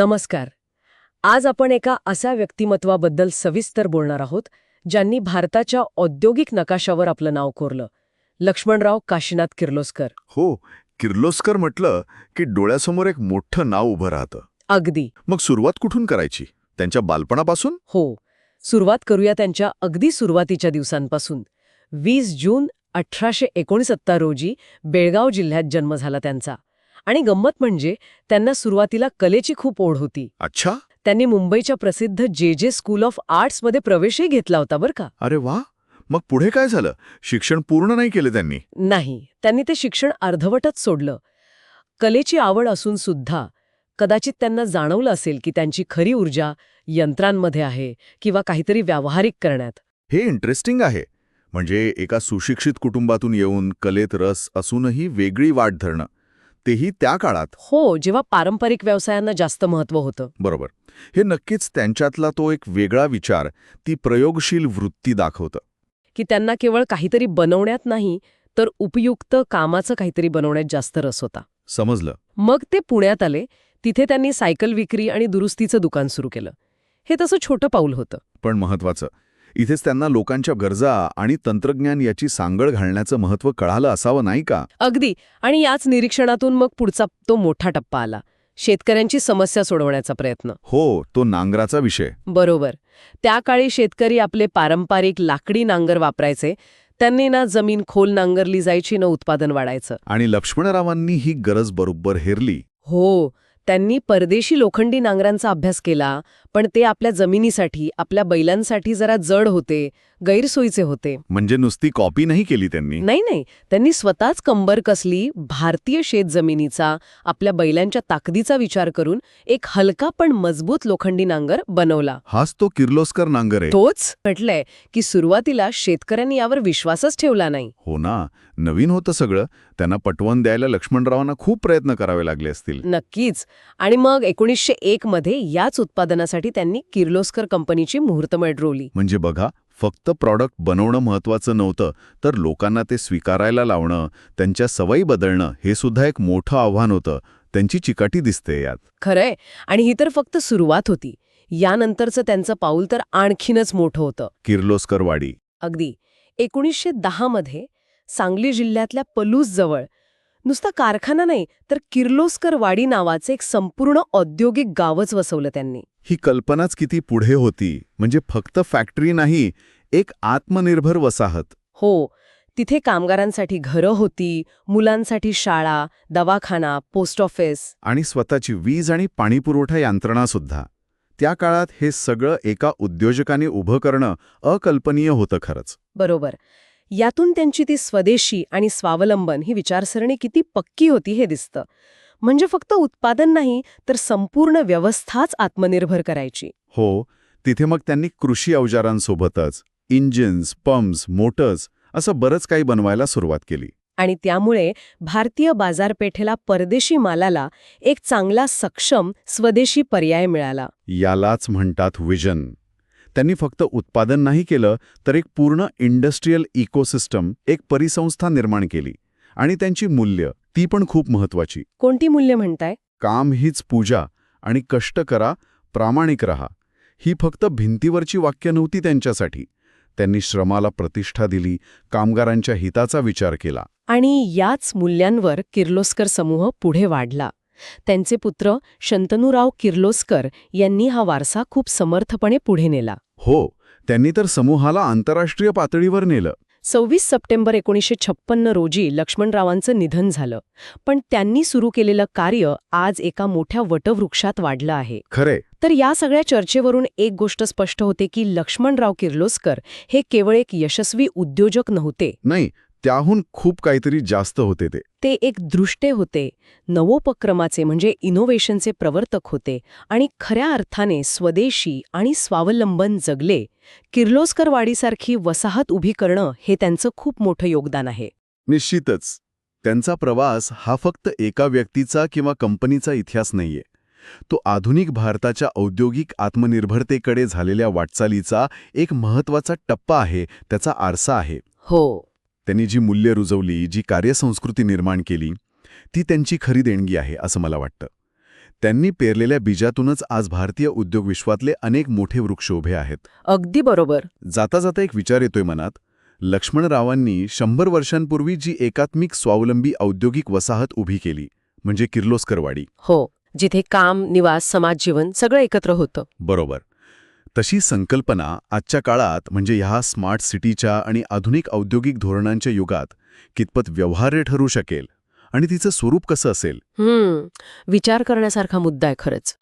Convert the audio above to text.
नमस्कार. आज आपण एका अशा व्यक्तिमत्वाबद्दल सविस्तर बोलणार आहोत ज्यांनी भारताच्या औद्योगिक नकाशावर आपलं नाव कोरलं. लक्ष्मणराव काशीनाथ किर्लोस्कर. हो किर्लोस्कर म्हटलं की डोळ्यासमोर एक मोठं नाव उभं राहतं. अगदी. मग सुरुवात कुठून करायची? त्यांच्या बालपणापासून? हो सुरुवात करूया त्यांच्या अगदी सुरुवातीच्या दिवसांपासून. वीस जून अठराशे एकोणसत्तर रोजी बेळगाव जिल्ह्यात जन्म झाला त्यांचा. आणि गंमत म्हणजे त्यांना सुरुवातीला कलेची खूप ओढ होती. अच्छा? त्यांनी मुंबईच्या प्रसिद्ध जे जे स्कूल ऑफ आर्ट्समध्ये प्रवेशही घेतला होता बरं का? अरे वा! मग पुढे काय झालं? शिक्षण पूर्ण नाही केले त्यांनी? नाही. त्यांनी ते शिक्षण अर्धवटच सोडलं. कलेची आवड असून सुद्धा कदाचित त्यांना जाणवलं असेल की त्यांची खरी ऊर्जा यंत्रांमध्ये आहे किंवा काहीतरी व्यावहारिक करण्यात. हे इंटरेस्टिंग आहे. म्हणजे एका सुशिक्षित कुटुंबातून येऊन कलेत रस असूनही वेगळी वाट धरणं. तेही त्या काळात. हो जेव्हा पारंपरिक व्यवसायांना जास्त महत्त्व होतं. बरोबर. हे नक्कीच त्यांच्यातला तो एक वेगळा विचार ती प्रयोगशील वृत्ती दाखवतं. की त्यांना केवळ काहीतरी बनवण्यात नाही तर उपयुक्त कामाचं काहीतरी बनवण्यात जास्त रस होता. समजलं. मग ते पुण्यात आले तिथे त्यांनी सायकल विक्री आणि दुरुस्तीचं दुकान सुरू केलं. हे तसं छोटं पाऊल होतं. पण महत्वाचं इथेच त्यांना लोकांच्या गरजा आणि तंत्रज्ञान याची सांगड घालण्याचं महत्त्व कळालं असावं नाही का? अगदी. आणि याच निरीक्षणातून मग पुढचा तो मोठा टप्पा आला. शेतकऱ्यांची समस्या सोडवण्याचा प्रयत्न. हो तो नांगराचा विषय. बरोबर. त्या काळी शेतकरी आपले पारंपरिक लाकडी नांगर वापरायचे. त्यांनी ना जमीन खोल नांगरली जायची न उत्पादन वाढायचं. आणि लक्ष्मणरावांनी ही गरज बरोबर हेरली. हो त्यांनी परदेशी लोखंडी नांगरांचा अभ्यास केला पण ते आपल्या जमिनीसाठी आपल्या बैलांसाठी जरा जड होते गैरसोयीचे होते. म्हणजे नुसती कॉपी नाही केली त्यांनी? नाही नाही. त्यांनी स्वतःच कंबर कसली भारतीय शेत जमिनीचा आपल्या बैलांच्या ताकदीचा विचार करून एक हलका पण मजबूत लोखंडी नांगर बनवला. हाच तो किर्लोस्कर नांगर आहे. तोच म्हटलंय की सुरुवातीला शेतकऱ्यांनी यावर विश्वासच ठेवला नाही. हो ना. नवीन होतं सगळं. त्यांना पटवून द्यायला लक्ष्मणरावांना खूप प्रयत्न करावे लागले असतील. नक्कीच. आणि मग एकोणीसशे एक मध्ये याच उत्पादनासाठी त्यांनी किर्लोस्कर कंपनीची मुहूर्तमेढ रोवली. म्हणजे बघा फक्त प्रॉडक्ट बनवणं महत्वाचं नव्हतं तर लोकांना ते स्वीकारायला लावणं त्यांच्या सवयी बदलणं हे सुद्धा एक मोठं आव्हान होतं. त्यांची चिकाटी दिसते यात. खरंय. आणि ही तर फक्त सुरुवात होती. यानंतरचं त्यांचं पाऊल तर आणखीनच मोठं होतं. किर्लोस्कर वाडी अगदी. एकोणीसशे दहामध्ये सांगली जिल्ह्यातल्या पलूसजवळ नुसता कारखाना नाही तर किर्लोस्कर वाडी नावाचे एक संपूर्ण औद्योगिक गावच वसवलं त्यांनी. ही कल्पनाच किती पुढे होती म्हणजे फक्त फॅक्टरी नाही एक आत्मनिर्भर वसाहत. हो तिथे कामगारांसाठी घरं होती मुलांसाठी शाळा दवाखाना पोस्ट ऑफिस. आणि स्वतःची वीज आणि पाणीपुरवठा यंत्रणा सुद्धा. त्या काळात हे सगळं एका उद्योजकाने उभं करणं अकल्पनीय होतं खरंच. बरोबर. यातून त्यांची ती स्वदेशी आणि स्वावलंबन ही विचारसरणी किती पक्की होती हे दिसतं. म्हणजे फक्त उत्पादन नाही तर संपूर्ण व्यवस्थाच आत्मनिर्भर करायची. हो तिथे मग त्यांनी कृषी अवजारांसोबतच इंजिन्स पंप्स मोटर्स असं बरंच काही बनवायला सुरुवात केली. आणि त्यामुळे भारतीय बाजारपेठेला परदेशी मालाला एक चांगला सक्षम स्वदेशी पर्याय मिळाला. यालाच म्हणतात विजन. त्यांनी फक्त उत्पादन नाही केलं तर एक पूर्ण इंडस्ट्रीयल इकोसिस्टम एक परिसंस्था निर्माण केली. आणि त्यांची मूल्य ती पण खूप महत्वाची कोणती मूल्य म्हणताय? काम हीच पूजा आणि कष्ट करा प्रामाणिक रहा. ही फक्त भिंतीवरची वाक्य नव्हती त्यांच्यासाठी. त्यांनी श्रमाला प्रतिष्ठा दिली कामगारांच्या हिताचा विचार केला. आणि याच मूल्यांवर किर्लोस्कर समूह पुढे वाढला. त्यांचे पुत्र शंतनूराव किर्लोस्कर यांनी हा वारसा खूप समर्थपणे पुढे नेला. हो त्यांनी तर समूहाला आंतरराष्ट्रीय पातळीवर नेलं. सव्वीस सप्टेंबर एकोणीसशे छप्पन्न रोजी लक्ष्मणरावांचं निधन झालं. पण त्यांनी सुरू केलेलं कार्य आज एका मोठ्या वटवृक्षात वाढलं आहे. खरे तर या सगळ्या चर्चेवरून एक गोष्ट स्पष्ट होते की लक्ष्मणराव किर्लोस्कर हे केवळ एक यशस्वी उद्योजक नव्हते. नाही त्याहून खूप काहीतरी जास्त होते ते. ते एक दृष्टे होते नवोपक्रमाचे म्हणजे इनोव्हेशनचे प्रवर्तक होते आणि खऱ्या अर्थाने स्वदेशी आणि स्वावलंबन जगले किर्लोस्कर वाडीसारखी वसाहत उभी करणं हे त्यांचं खूप मोठं योगदान आहे. निश्चितच त्यांचा प्रवास हा फक्त एका व्यक्तीचा किंवा कंपनीचा इतिहास नाहीये. तो आधुनिक भारताच्या औद्योगिक आत्मनिर्भरतेकडे झालेल्या वाटचालीचा एक महत्त्वाचा टप्पा आहे त्याचा आरसा आहे. हो. त्यांनी जी मूल्य रुजवली जी कार्यसंस्कृती निर्माण केली ती त्यांची खरी देणगी आहे असं मला वाटतं. त्यांनी पेरलेल्या बीजातूनच आज भारतीय उद्योग विश्वातले अनेक मोठे वृक्ष उभे आहेत. अगदी बरोबर. जाता जाता एक विचार येतोय मनात. लक्ष्मणरावांनी शंभर वर्षांपूर्वी जी एकात्मिक स्वावलंबी औद्योगिक वसाहत उभी केली म्हणजे किर्लोस्करवाडी. हो जिथे काम निवास समाज जीवन सगळं एकत्र होतं. बरोबर. तशी संकल्पना आजच्या काळात म्हणजे ह्या स्मार्ट सिटीच्या आणि आधुनिक औद्योगिक धोरणांच्या युगात कितपत व्यवहार्य ठरू शकेल आणि तिचं स्वरूप कसं असेल? विचार करण्यासारखा मुद्दा आहे खरंच.